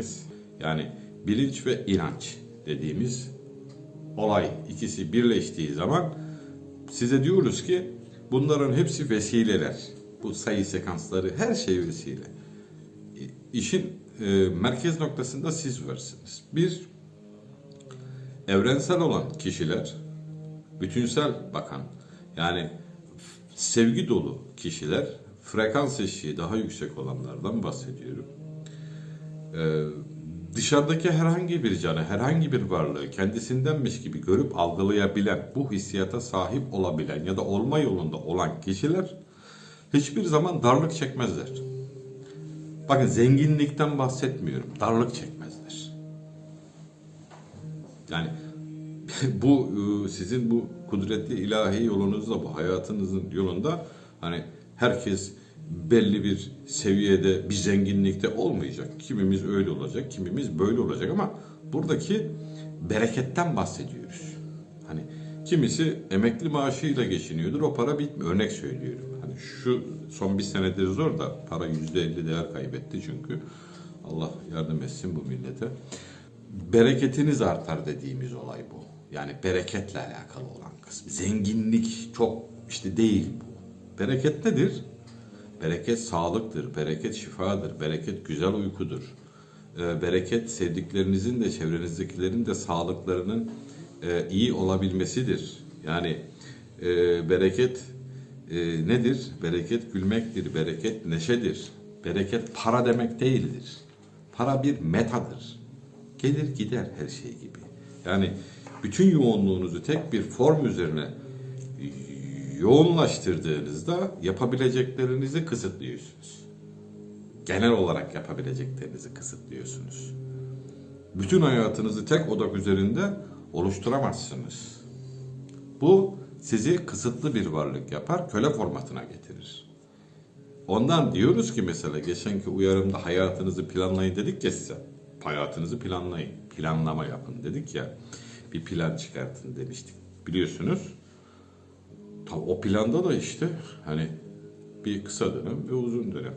edeceğiz. Yani bilinç ve inanç dediğimiz olay ikisi birleştiği zaman size diyoruz ki bunların hepsi vesileler. Bu sayı sekansları her şey vesile. İşin e, merkez noktasında siz varsınız. Bir, evrensel olan kişiler, bütünsel bakan, yani sevgi dolu kişiler, frekans eşiği daha yüksek olanlardan bahsediyorum. Ee, dışarıdaki herhangi bir canı, herhangi bir varlığı kendisindenmiş gibi görüp algılayabilen, bu hissiyata sahip olabilen ya da olma yolunda olan kişiler hiçbir zaman darlık çekmezler. Bakın zenginlikten bahsetmiyorum, darlık çekmezler. Yani bu e, sizin bu kudretli ilahi yolunuzda, bu hayatınızın yolunda hani herkes belli bir seviyede bir zenginlikte olmayacak. Kimimiz öyle olacak, kimimiz böyle olacak ama buradaki bereketten bahsediyoruz. Hani kimisi emekli maaşıyla geçiniyordur, o para bitmiyor. Örnek söylüyorum. Hani şu son bir senedir zor da para yüzde elli değer kaybetti çünkü. Allah yardım etsin bu millete. Bereketiniz artar dediğimiz olay bu. Yani bereketle alakalı olan kısmı. Zenginlik çok işte değil bu. Bereket nedir? Bereket sağlıktır, bereket şifadır, bereket güzel uykudur. Ee, bereket sevdiklerinizin de çevrenizdekilerin de sağlıklarının e, iyi olabilmesidir. Yani e, bereket e, nedir? Bereket gülmektir, bereket neşedir. Bereket para demek değildir. Para bir metadır. Gelir gider her şey gibi. Yani bütün yoğunluğunuzu tek bir form üzerine yoğunlaştırdığınızda yapabileceklerinizi kısıtlıyorsunuz. Genel olarak yapabileceklerinizi kısıtlıyorsunuz. Bütün hayatınızı tek odak üzerinde oluşturamazsınız. Bu sizi kısıtlı bir varlık yapar, köle formatına getirir. Ondan diyoruz ki mesela geçenki uyarımda hayatınızı planlayın dedik ya size. Hayatınızı planlayın, planlama yapın dedik ya. Bir plan çıkartın demiştik. Biliyorsunuz o planda da işte hani bir kısa dönem ve uzun dönem.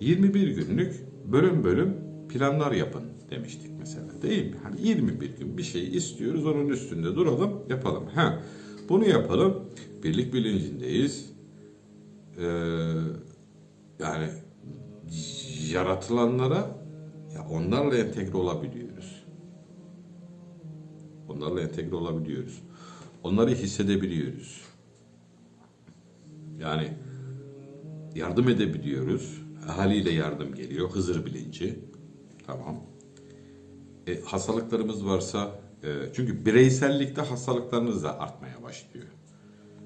21 günlük bölüm bölüm planlar yapın demiştik mesela değil mi? Hani 21 gün bir şey istiyoruz onun üstünde duralım yapalım. Ha, bunu yapalım birlik bilincindeyiz. Ee, yani yaratılanlara ya onlarla entegre olabiliyoruz. Onlarla entegre olabiliyoruz. Onları hissedebiliyoruz. Yani yardım edebiliyoruz. Haliyle yardım geliyor. Hızır bilinci. Tamam. E, hastalıklarımız varsa e, çünkü bireysellikte hastalıklarınız da artmaya başlıyor.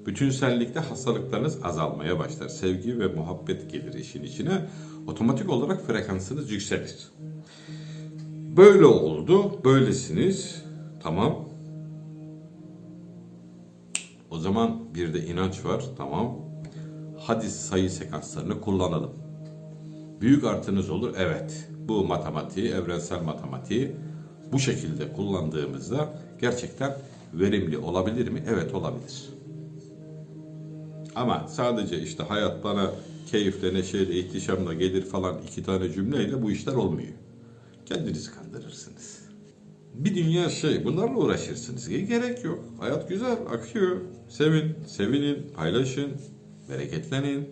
Bütünsellikte hastalıklarınız azalmaya başlar. Sevgi ve muhabbet gelir işin içine. Otomatik olarak frekansınız yükselir. Böyle oldu. Böylesiniz. Tamam. O zaman bir de inanç var. Tamam. Hadi sayı sekanslarını kullanalım. Büyük artınız olur. Evet. Bu matematiği, evrensel matematiği bu şekilde kullandığımızda gerçekten verimli olabilir mi? Evet olabilir. Ama sadece işte hayat bana keyifle, neşeyle, ihtişamla gelir falan iki tane cümleyle bu işler olmuyor. Kendinizi kandırırsınız. Bir dünya şey, bunlarla uğraşırsınız. Gerek yok. Hayat güzel, akıyor. Sevin, sevinin, paylaşın, bereketlenin.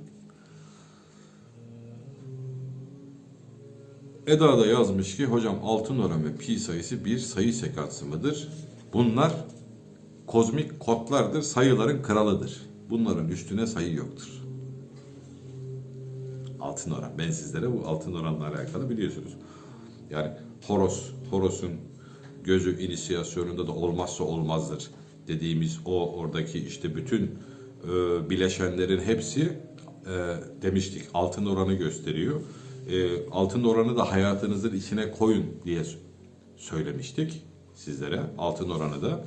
Eda da yazmış ki hocam altın oran ve pi sayısı bir sayı sekansı mıdır? Bunlar kozmik kodlardır, sayıların kralıdır. Bunların üstüne sayı yoktur. Altın oran. Ben sizlere bu altın oranla alakalı biliyorsunuz. Yani Horos, Horos'un gözü inisiyasyonunda da olmazsa olmazdır dediğimiz o oradaki işte bütün e, bileşenlerin hepsi e, demiştik altın oranı gösteriyor. E, altın oranı da hayatınızın içine koyun diye söylemiştik sizlere. Altın oranı da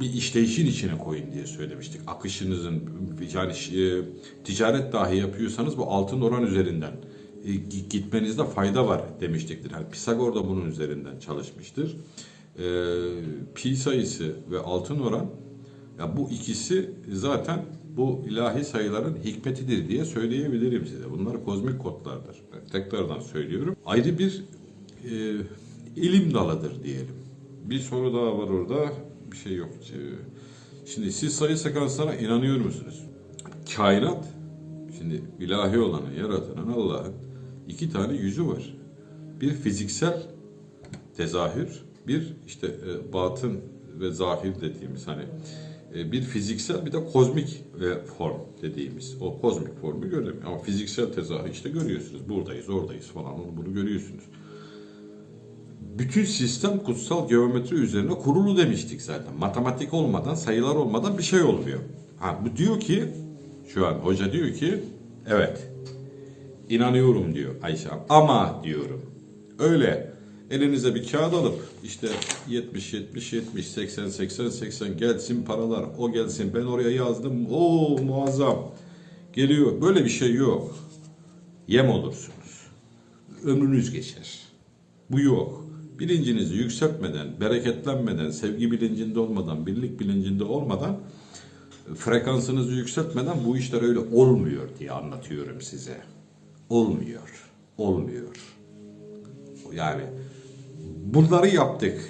bir işleyişin içine koyun diye söylemiştik. Akışınızın yani ticaret dahi yapıyorsanız bu altın oran üzerinden gi- gitmenizde fayda var demiştiktir. Yani Pisagor da bunun üzerinden çalışmıştır. E, pi sayısı ve altın oran Ya bu ikisi zaten bu ilahi sayıların hikmetidir diye söyleyebilirim size. Bunlar kozmik kodlardır. Tekrardan söylüyorum. Ayrı bir e, ilim dalıdır diyelim. Bir soru daha var orada. Bir şey yok. E, Şimdi siz sayı sekanslarına inanıyor musunuz? Kainat, şimdi ilahi olanı, yaratanın Allah'ın iki tane yüzü var. Bir fiziksel tezahür, bir işte e, batın ve zahir dediğimiz hani e, bir fiziksel bir de kozmik e, form dediğimiz o kozmik formu göremiyor. Ama fiziksel tezahür işte görüyorsunuz. Buradayız, oradayız falan onu bunu görüyorsunuz. Bütün sistem kutsal geometri üzerine kurulu demiştik zaten. Matematik olmadan, sayılar olmadan bir şey olmuyor. Ha bu diyor ki şu an hoca diyor ki evet inanıyorum diyor Ayşe. Ama diyorum. Öyle elinize bir kağıt alıp işte 70 70 70 80 80 80 gelsin paralar o gelsin ben oraya yazdım. O muazzam. Geliyor. Böyle bir şey yok. Yem olursunuz. Ömrünüz geçer. Bu yok. Bilincinizi yükseltmeden, bereketlenmeden, sevgi bilincinde olmadan, birlik bilincinde olmadan, frekansınızı yükseltmeden bu işler öyle olmuyor diye anlatıyorum size. Olmuyor. Olmuyor. Yani bunları yaptık.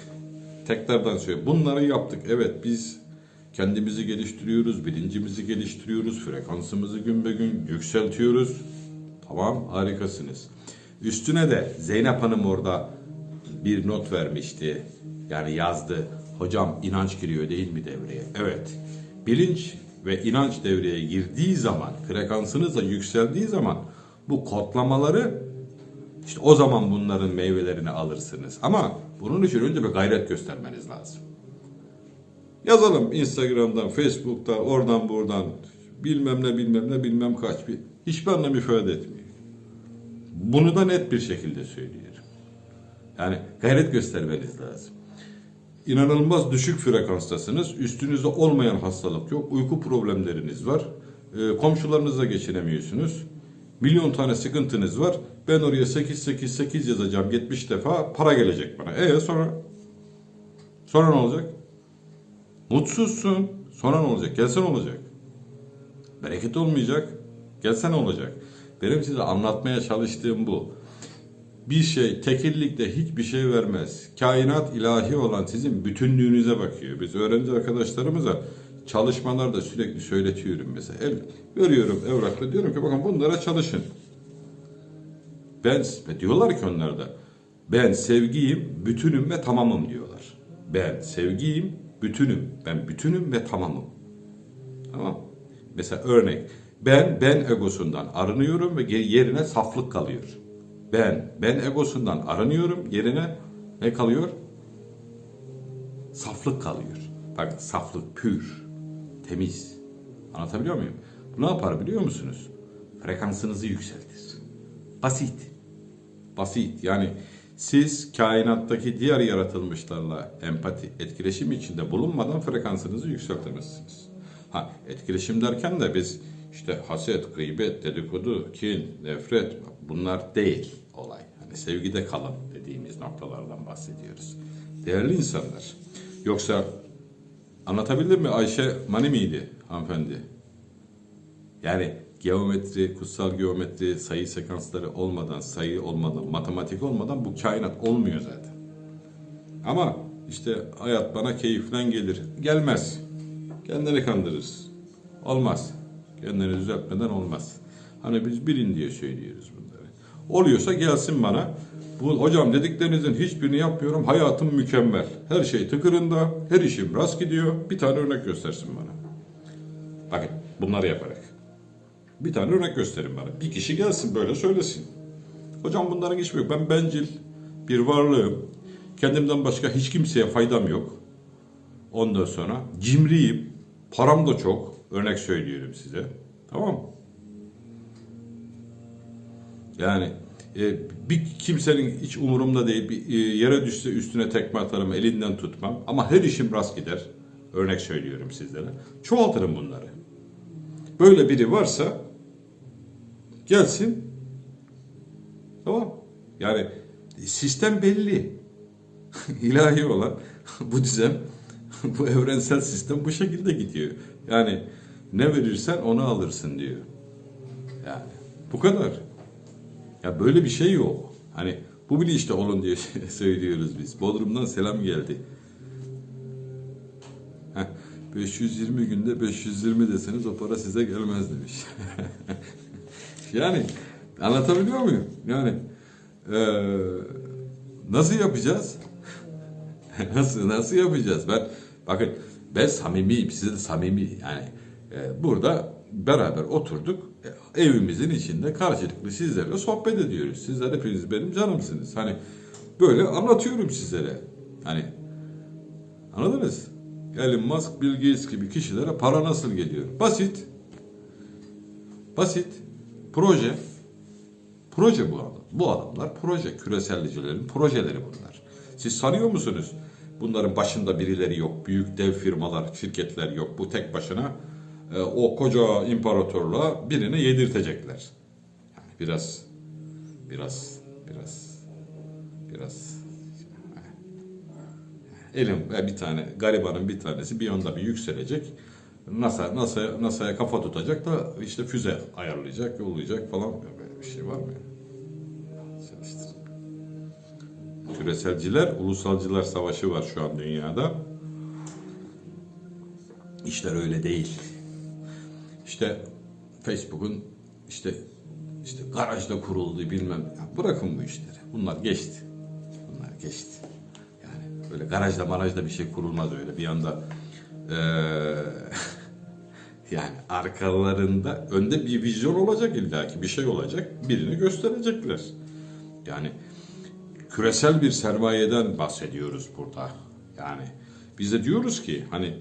Tekrardan söylüyorum. Bunları yaptık. Evet biz kendimizi geliştiriyoruz, bilincimizi geliştiriyoruz, frekansımızı gün be gün yükseltiyoruz. Tamam harikasınız. Üstüne de Zeynep Hanım orada bir not vermişti. Yani yazdı. Hocam inanç giriyor değil mi devreye? Evet. Bilinç ve inanç devreye girdiği zaman, frekansınız da yükseldiği zaman bu kodlamaları işte o zaman bunların meyvelerini alırsınız. Ama bunun için önce bir gayret göstermeniz lazım. Yazalım Instagram'dan, Facebook'ta, oradan buradan bilmem ne bilmem ne bilmem kaç bir hiçbir anlam ifade etmiyor. Bunu da net bir şekilde söylüyorum. Yani gayret göstermeniz lazım. İnanılmaz düşük frekanstasınız. Üstünüzde olmayan hastalık yok. Uyku problemleriniz var. Ee, komşularınızla geçinemiyorsunuz. Milyon tane sıkıntınız var. Ben oraya 8 8 8 yazacağım 70 defa para gelecek bana. E sonra? Sonra ne olacak? Mutsuzsun. Sonra ne olacak? Gelse olacak? Bereket olmayacak. Gelse olacak? Benim size anlatmaya çalıştığım bu. Bir şey tekillikte hiçbir şey vermez. Kainat ilahi olan sizin bütünlüğünüze bakıyor. Biz öğrenci arkadaşlarımıza çalışmalarda sürekli söyletiyorum mesela. El, veriyorum evrakla diyorum ki bakın bunlara çalışın. Ben ve diyorlar ki onlar da ben sevgiyim, bütünüm ve tamamım diyorlar. Ben sevgiyim, bütünüm. Ben bütünüm ve tamamım. Tamam. Mesela örnek. Ben ben egosundan arınıyorum ve yerine saflık kalıyor. Ben ben egosundan arınıyorum yerine ne kalıyor? Saflık kalıyor. Bak saflık pür, temiz. Anlatabiliyor muyum? Bu ne yapar biliyor musunuz? Frekansınızı yükseltir. Basit. Basit. Yani siz kainattaki diğer yaratılmışlarla empati, etkileşim içinde bulunmadan frekansınızı yükseltemezsiniz. Ha, etkileşim derken de biz işte haset, gıybet, dedikodu, kin, nefret bunlar değil olay. Hani sevgide kalın dediğimiz noktalardan bahsediyoruz. Değerli insanlar. Yoksa anlatabildim mi? Ayşe Mani miydi hanımefendi? Yani geometri, kutsal geometri, sayı sekansları olmadan, sayı olmadan, matematik olmadan bu kainat olmuyor zaten. Ama işte hayat bana keyiflen gelir. Gelmez. Kendini kandırırız. Olmaz. Kendini düzeltmeden olmaz. Hani biz bilin diye söylüyoruz bunları. Oluyorsa gelsin bana. Bu, hocam dediklerinizin hiçbirini yapmıyorum. Hayatım mükemmel. Her şey tıkırında. Her işim rast gidiyor. Bir tane örnek göstersin bana. Bakın bunları yaparak. Bir tane örnek gösterin bana. Bir kişi gelsin böyle söylesin. Hocam bunların hiçbir yok. Ben bencil bir varlığım. Kendimden başka hiç kimseye faydam yok. Ondan sonra cimriyim. Param da çok. Örnek söylüyorum size. Tamam? Yani e, bir kimsenin hiç umurumda değil. Bir, e, yere düşse üstüne tekme atarım, elinden tutmam. Ama her işim rast gider. Örnek söylüyorum sizlere. Çoğaltırım bunları. Böyle biri varsa gelsin. Tamam. Yani sistem belli. İlahi olan bu düzen bu evrensel sistem bu şekilde gidiyor. Yani ne verirsen onu alırsın diyor. Yani bu kadar. Ya böyle bir şey yok. Hani bu bilinçte olun diye söylüyoruz biz. Bodrum'dan selam geldi. Heh, 520 günde 520 deseniz o para size gelmez demiş. Yani anlatabiliyor muyum? Yani eee, nasıl yapacağız? nasıl nasıl yapacağız? Ben bakın ben samimiyim, size de samimi yani e, burada beraber oturduk e, evimizin içinde karşılıklı sizlerle sohbet ediyoruz. Sizler hepiniz benim canımsınız. Hani böyle anlatıyorum sizlere. Hani anladınız? Elon Musk, Bill Gates gibi kişilere para nasıl geliyor? Basit. Basit. Proje. Proje bu adam. Bu adamlar proje. Küresellicilerin projeleri bunlar. Siz sanıyor musunuz? Bunların başında birileri yok. Büyük dev firmalar, şirketler yok. Bu tek başına e, o koca imparatorluğa birini yedirtecekler. Yani biraz biraz biraz biraz elim ve bir tane garibanın bir tanesi bir anda bir yükselecek. NASA NASA NASA'ya kafa tutacak da işte füze ayarlayacak, yollayacak falan böyle bir şey var mı? Çalıştır. Küreselciler, ulusalcılar savaşı var şu an dünyada. İşler öyle değil. İşte Facebook'un işte işte garajda kurulduğu bilmem. Ya bırakın bu işleri. Bunlar geçti. Bunlar geçti. Yani böyle garajda marajda bir şey kurulmaz öyle bir anda. Eee, yani arkalarında önde bir vizyon olacak illaki bir şey olacak. Birini gösterecekler. Yani küresel bir sermayeden bahsediyoruz burada. Yani biz de diyoruz ki hani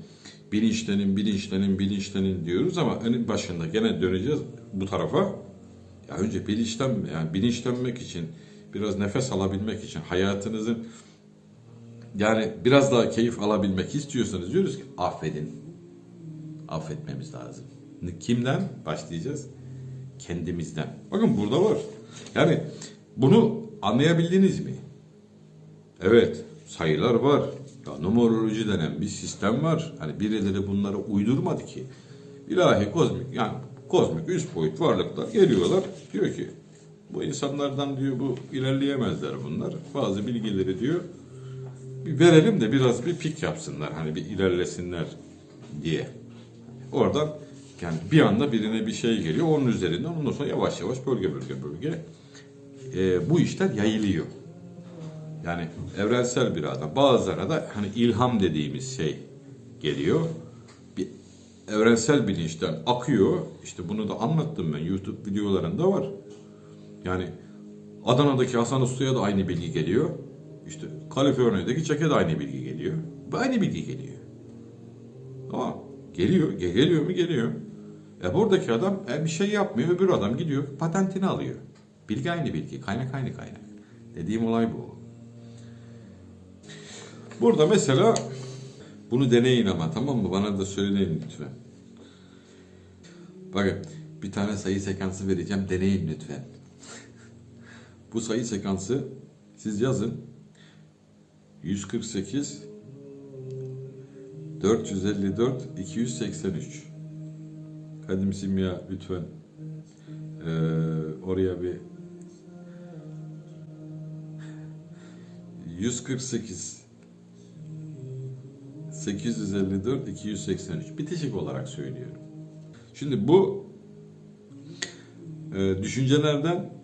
bilinçlenin, bilinçlenin, bilinçlenin diyoruz ama en başında gene döneceğiz bu tarafa. Ya önce bilinçlen, yani bilinçlenmek için, biraz nefes alabilmek için, hayatınızın yani biraz daha keyif alabilmek istiyorsanız diyoruz ki affedin. Affetmemiz lazım. Kimden başlayacağız? Kendimizden. Bakın burada var. Yani bunu anlayabildiniz mi? Evet, sayılar var. Ya, numeroloji denen bir sistem var. Hani birileri bunları uydurmadı ki. İlahi kozmik yani kozmik üst boyut varlıklar geliyorlar. Diyor ki bu insanlardan diyor bu ilerleyemezler bunlar. Bazı bilgileri diyor bir verelim de biraz bir pik yapsınlar. Hani bir ilerlesinler diye. Oradan yani bir anda birine bir şey geliyor. Onun üzerinden ondan sonra yavaş yavaş bölge bölge bölge e, bu işler yayılıyor. Yani evrensel bir adam. Bazılarına da hani ilham dediğimiz şey geliyor. Bir evrensel bilinçten akıyor. İşte bunu da anlattım ben. YouTube videolarında var. Yani Adana'daki Hasan Usta'ya da aynı bilgi geliyor. İşte Kaliforniya'daki Çek'e de aynı bilgi geliyor. Aynı bilgi geliyor. Tamam. Geliyor. Ge- Geliyor mu? Geliyor. E buradaki adam e, bir şey yapmıyor. Öbür adam gidiyor patentini alıyor. Bilgi aynı bilgi. Kaynak aynı kaynak. Dediğim olay bu. Burada mesela bunu deneyin ama tamam mı? Bana da söyleyin lütfen. Bakın bir tane sayı sekansı vereceğim. Deneyin lütfen. Bu sayı sekansı siz yazın. 148 454 283 Kadim Simya lütfen ee, oraya bir 148 854 283 bitişik olarak söylüyorum. Şimdi bu e, düşüncelerden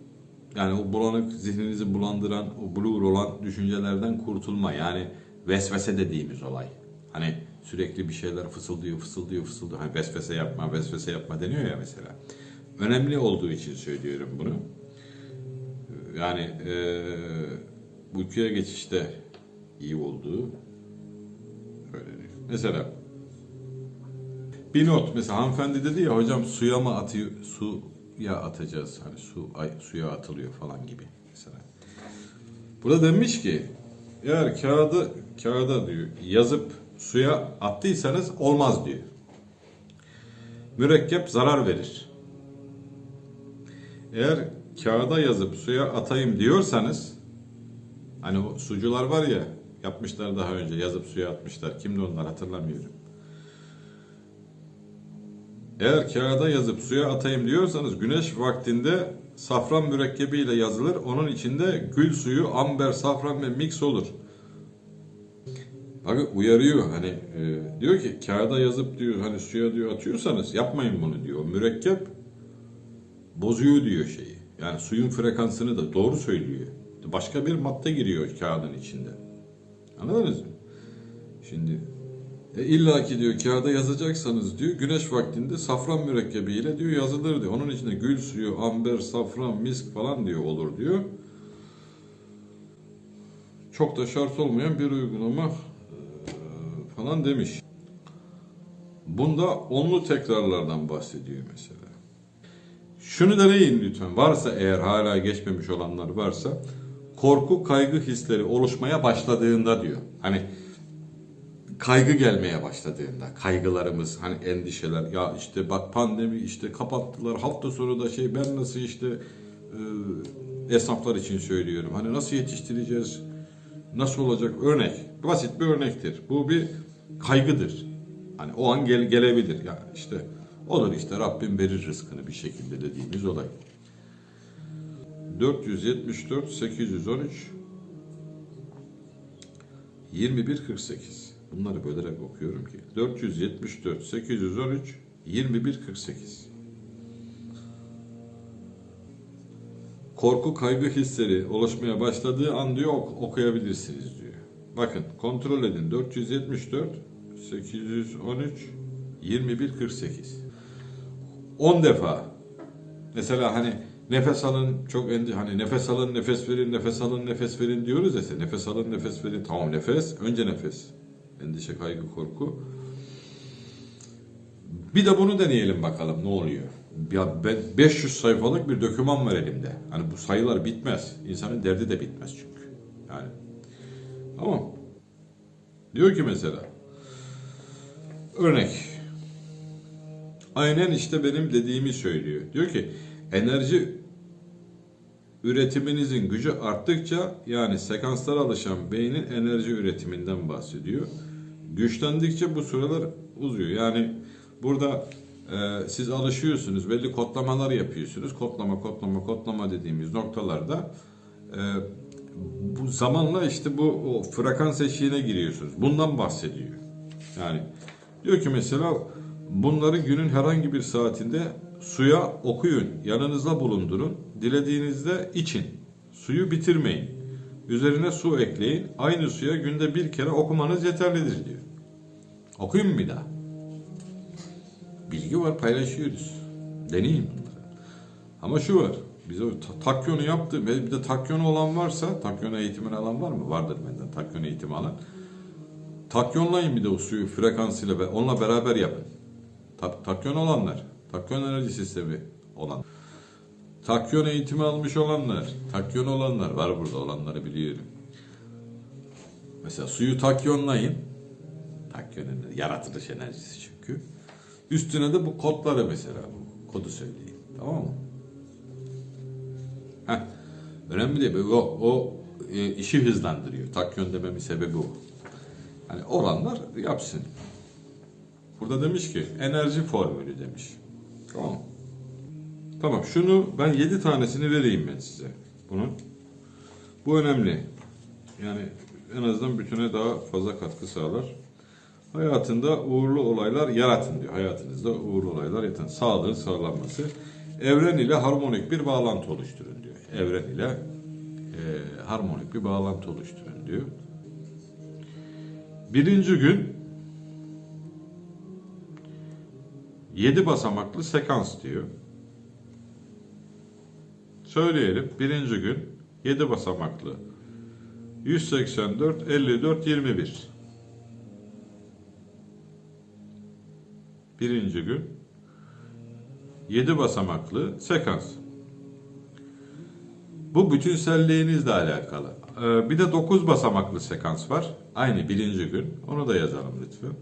yani o bulanık zihninizi bulandıran o blur olan düşüncelerden kurtulma yani vesvese dediğimiz olay. Hani sürekli bir şeyler fısıldıyor, fısıldıyor, fısıldıyor. Hani vesvese yapma, vesvese yapma deniyor ya mesela. Önemli olduğu için söylüyorum bunu. Yani e, uykuya geçişte iyi olduğu söyleniyor. Mesela bir not mesela hanımefendi dedi ya hocam suya mı atıyor suya atacağız hani su ay, suya atılıyor falan gibi mesela. Burada demiş ki eğer kağıdı kağıda diyor yazıp suya attıysanız olmaz diyor. Mürekkep zarar verir. Eğer kağıda yazıp suya atayım diyorsanız hani o sucular var ya Yapmışlar daha önce yazıp suya atmışlar. Kimdi onlar hatırlamıyorum. Eğer kağıda yazıp suya atayım diyorsanız güneş vaktinde safran mürekkebiyle yazılır. Onun içinde gül suyu, amber, safran ve mix olur. Bakın uyarıyor hani e, diyor ki kağıda yazıp diyor hani suya diyor atıyorsanız yapmayın bunu diyor. Mürekkep bozuyor diyor şeyi. Yani suyun frekansını da doğru söylüyor. Başka bir madde giriyor kağıdın içinde. Anladınız mı? Şimdi e illa ki diyor kağıda yazacaksanız diyor güneş vaktinde safran mürekkebiyle diyor yazılır diyor. Onun içinde gül suyu, amber, safran, misk falan diyor olur diyor. Çok da şart olmayan bir uygulama e, falan demiş. Bunda onlu tekrarlardan bahsediyor mesela. Şunu deneyin lütfen. Varsa eğer hala geçmemiş olanlar varsa korku kaygı hisleri oluşmaya başladığında diyor. Hani kaygı gelmeye başladığında kaygılarımız hani endişeler ya işte bak pandemi işte kapattılar hafta sonu da şey ben nasıl işte e, esnaflar için söylüyorum hani nasıl yetiştireceğiz nasıl olacak? Örnek basit bir örnektir. Bu bir kaygıdır. Hani o an gel, gelebilir. Ya işte olur işte Rabbim verir rızkını bir şekilde dediğimiz olay. 474 813 2148 Bunları bölerek okuyorum ki. 474 813 2148 Korku kaygı hisleri oluşmaya başladığı an diyor ok- okuyabilirsiniz diyor. Bakın kontrol edin. 474 813 2148 10 defa. Mesela hani nefes alın çok endi hani nefes alın nefes verin nefes alın nefes verin diyoruz ya nefes alın nefes verin. Tamam nefes önce nefes endişe kaygı korku. Bir de bunu deneyelim bakalım ne oluyor? Ya ben 500 sayfalık bir doküman var elimde. Hani bu sayılar bitmez. İnsanın derdi de bitmez çünkü. Yani. Tamam. Diyor ki mesela örnek aynen işte benim dediğimi söylüyor. Diyor ki enerji üretiminizin gücü arttıkça yani sekanslara alışan beynin enerji üretiminden bahsediyor. Güçlendikçe bu süreler uzuyor. Yani burada e, siz alışıyorsunuz, belli kodlamalar yapıyorsunuz. Kodlama, kodlama, kodlama dediğimiz noktalarda e, bu zamanla işte bu o frekans eşiğine giriyorsunuz. Bundan bahsediyor. Yani diyor ki mesela bunları günün herhangi bir saatinde suya okuyun, yanınızda bulundurun, dilediğinizde için. Suyu bitirmeyin. Üzerine su ekleyin. Aynı suya günde bir kere okumanız yeterlidir diyor. Okuyun mu bir daha? Bilgi var paylaşıyoruz. Deneyin bunları. Ama şu var. Biz o ta- takyonu yaptı. Bir de takyonu olan varsa, takyon eğitimini alan var mı? Vardır benden takyon eğitimi alan. Takyonlayın bir de o suyu frekansıyla ve onunla beraber yapın. Ta- takyon olanlar, takyon enerji sistemi olan, takyon eğitimi almış olanlar, takyon olanlar var burada olanları biliyorum. Mesela suyu takyonlayın. Takyon enerji, yaratılış enerjisi çünkü. Üstüne de bu kodları mesela bu kodu söyleyin. Tamam mı? Heh. Önemli değil. O, o e, işi hızlandırıyor. Takyon dememin sebebi o. Hani olanlar yapsın. Burada demiş ki enerji formülü demiş. Tamam. Tamam şunu ben 7 tanesini vereyim ben size. Bunun. Bu önemli. Yani en azından bütüne daha fazla katkı sağlar. Hayatında uğurlu olaylar yaratın diyor. Hayatınızda uğurlu olaylar yaratın. Sağlığın sağlanması. Evren ile harmonik bir bağlantı oluşturun diyor. Evren ile e, harmonik bir bağlantı oluşturun diyor. Birinci gün 7 basamaklı sekans diyor. Söyleyelim. Birinci gün 7 basamaklı 184 54 21 Birinci gün 7 basamaklı sekans. Bu bütünselliğinizle alakalı. Ee, bir de 9 basamaklı sekans var. Aynı birinci gün. Onu da yazalım lütfen.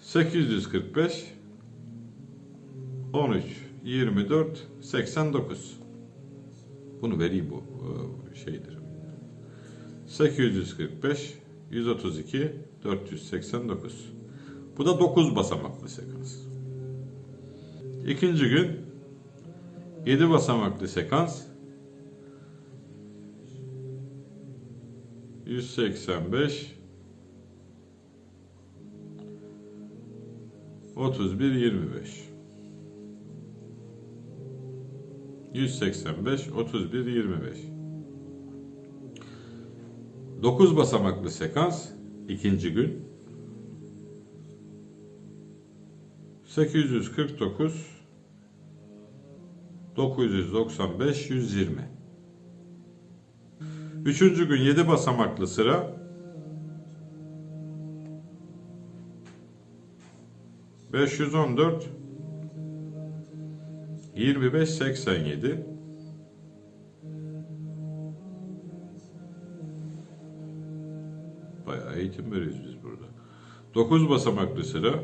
845 13 24 89 Bunu vereyim bu e, şeydir. 845, 132, 489. Bu da 9 basamaklı sekans. İkinci gün 7 basamaklı sekans 185 31 25 185 31 25 9 basamaklı sekans ikinci gün 849 995 120 Üçüncü gün 7 basamaklı sıra. 514 25 87 Bayağı eğitim veriyoruz biz burada. 9 basamaklı sıra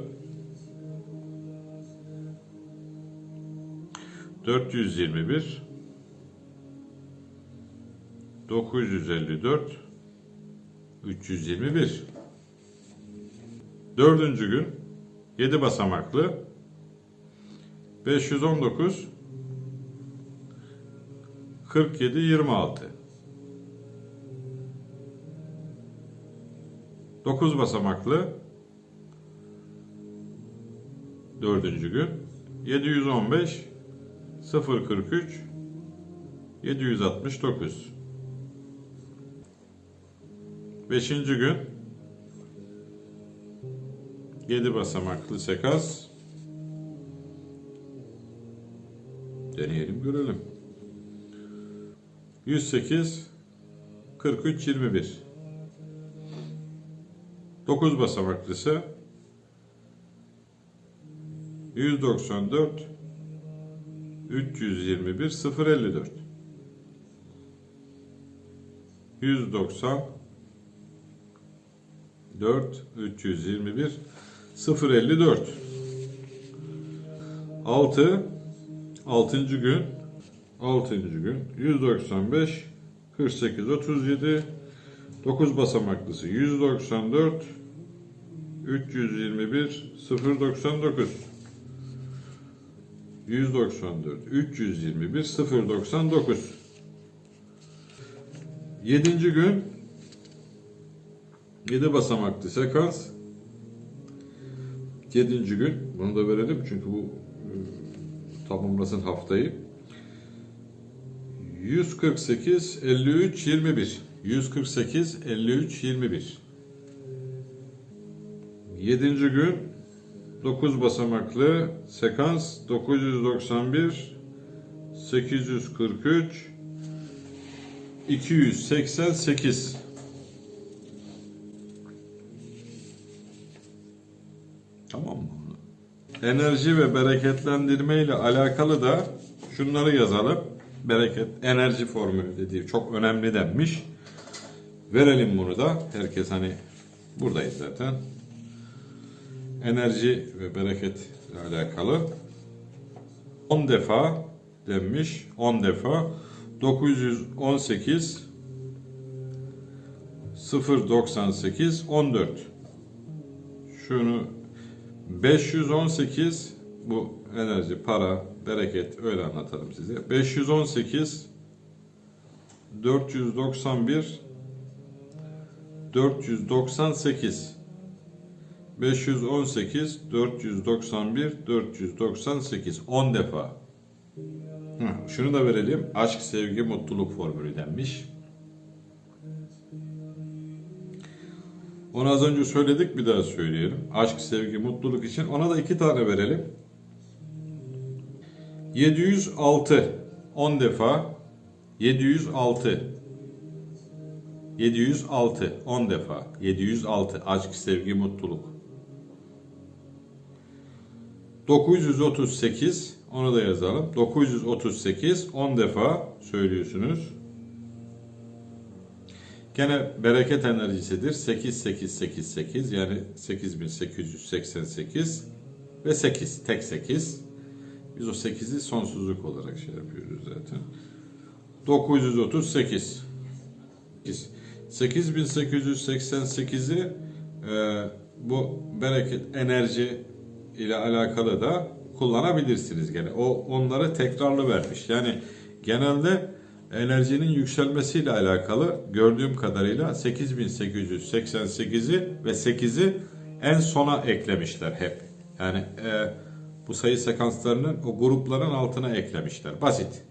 421 954 321 Dördüncü gün 7 basamaklı 519 47 26 9 basamaklı dördüncü gün 715 043 769 Beşinci gün. 7 basamaklı sekans deneyelim görelim. 108 43 21 9 basamaklısı. 194 321 054 190 4 321 054 6 6. gün 6. gün 195 48 37 9 basamaklısı 194 321 099 194 321 099 7. gün 7 basamaklı sekans 7. gün bunu da verelim çünkü bu e, tamamlasın haftayı 148 53 21 148 53 21 7. gün 9 basamaklı sekans 991 843 288 Tamam mı? Enerji ve bereketlendirme ile alakalı da şunları yazalım. Bereket, enerji formülü dediği çok önemli denmiş. Verelim bunu da. Herkes hani buradayız zaten. Enerji ve bereket ile alakalı 10 defa denmiş. 10 defa 918 098 14 şunu 518 bu enerji, para, bereket öyle anlatalım size. 518 491 498 518 491 498 10 defa. Hı, şunu da verelim. Aşk, sevgi, mutluluk formülü denmiş. Onu az önce söyledik bir daha söyleyelim. Aşk, sevgi, mutluluk için ona da iki tane verelim. 706 10 defa 706 706 10 defa 706 aşk, sevgi, mutluluk 938 onu da yazalım. 938 10 defa söylüyorsunuz. Gene bereket enerjisidir. 8888 yani 8888 ve 8 tek 8. Biz o 8'i sonsuzluk olarak şey yapıyoruz zaten. 938 8. 8888'i e, bu bereket enerji ile alakalı da kullanabilirsiniz gene. O onları tekrarlı vermiş. Yani genelde enerjinin yükselmesiyle alakalı gördüğüm kadarıyla 8888'i ve 8'i en sona eklemişler hep. Yani e, bu sayı sekanslarının o grupların altına eklemişler. Basit.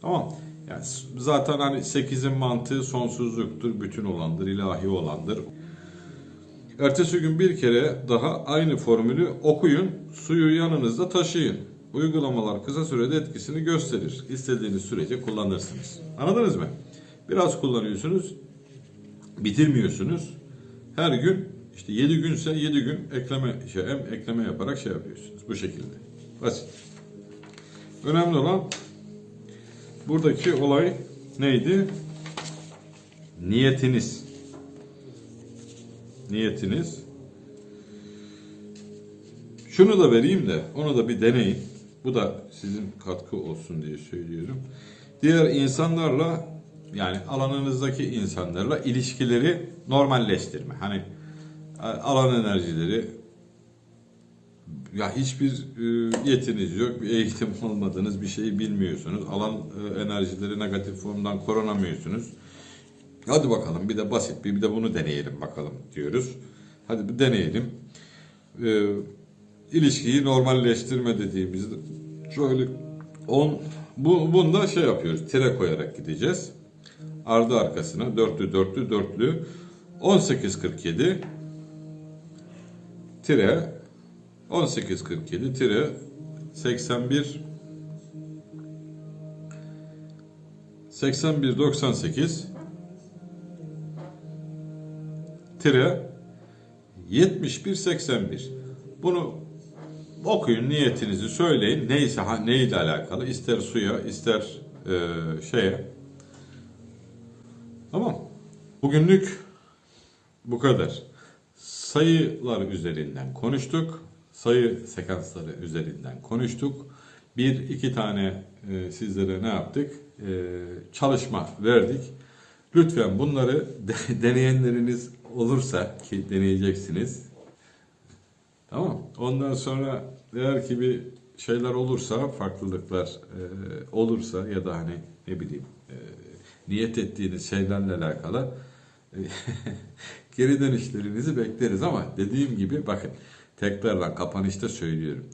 Tamam. Yani zaten hani 8'in mantığı sonsuzluktur, bütün olandır, ilahi olandır. Ertesi gün bir kere daha aynı formülü okuyun, suyu yanınızda taşıyın. Uygulamalar kısa sürede etkisini gösterir. İstediğiniz sürece kullanırsınız. Anladınız mı? Biraz kullanıyorsunuz, bitirmiyorsunuz. Her gün işte 7 günse 7 gün ekleme şey ekleme yaparak şey yapıyorsunuz. Bu şekilde. Basit. Önemli olan buradaki olay neydi? Niyetiniz. Niyetiniz. Şunu da vereyim de onu da bir deneyin. Bu da sizin katkı olsun diye söylüyorum. Diğer insanlarla yani alanınızdaki insanlarla ilişkileri normalleştirme. Hani alan enerjileri ya hiçbir e, yetiniz yok, bir eğitim olmadığınız bir şeyi bilmiyorsunuz. Alan e, enerjileri negatif formdan korunamıyorsunuz. Hadi bakalım bir de basit bir, bir de bunu deneyelim bakalım diyoruz. Hadi bir deneyelim. Ee, ilişkiyi normalleştirme dediğimizde şöyle on bu bunda şey yapıyoruz. Tire koyarak gideceğiz. Ardı arkasına dörtlü dörtlü dörtlü 1847 tire 1847 tire 81 8198 tire 7181. Bunu okuyun, niyetinizi söyleyin. Neyse neyle alakalı? İster suya, ister e, şeye. Tamam. Bugünlük bu kadar. Sayılar üzerinden konuştuk. Sayı sekansları üzerinden konuştuk. Bir iki tane e, sizlere ne yaptık? E, çalışma verdik. Lütfen bunları de- deneyenleriniz olursa ki deneyeceksiniz. Tamam. Ondan sonra eğer ki bir şeyler olursa, farklılıklar e, olursa ya da hani ne bileyim e, niyet ettiğiniz şeylerle alakalı e, geri dönüşlerinizi bekleriz ama dediğim gibi bakın tekrardan kapanışta söylüyorum.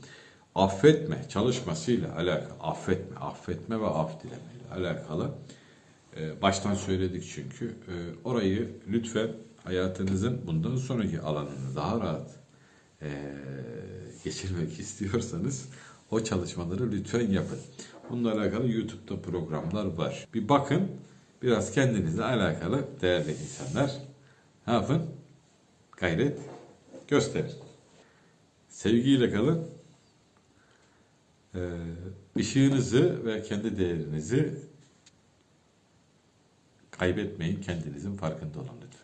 Affetme çalışmasıyla alakalı, affetme, affetme ve af dilemeyle alakalı e, baştan söyledik çünkü. E, orayı lütfen hayatınızın bundan sonraki alanını daha rahat e, geçirmek istiyorsanız o çalışmaları lütfen yapın. Bununla alakalı YouTube'da programlar var. Bir bakın, biraz kendinizle alakalı değerli insanlar ne yapın? Gayret gösterin. Sevgiyle kalın. E, ışığınızı ve kendi değerinizi kaybetmeyin. Kendinizin farkında olun lütfen.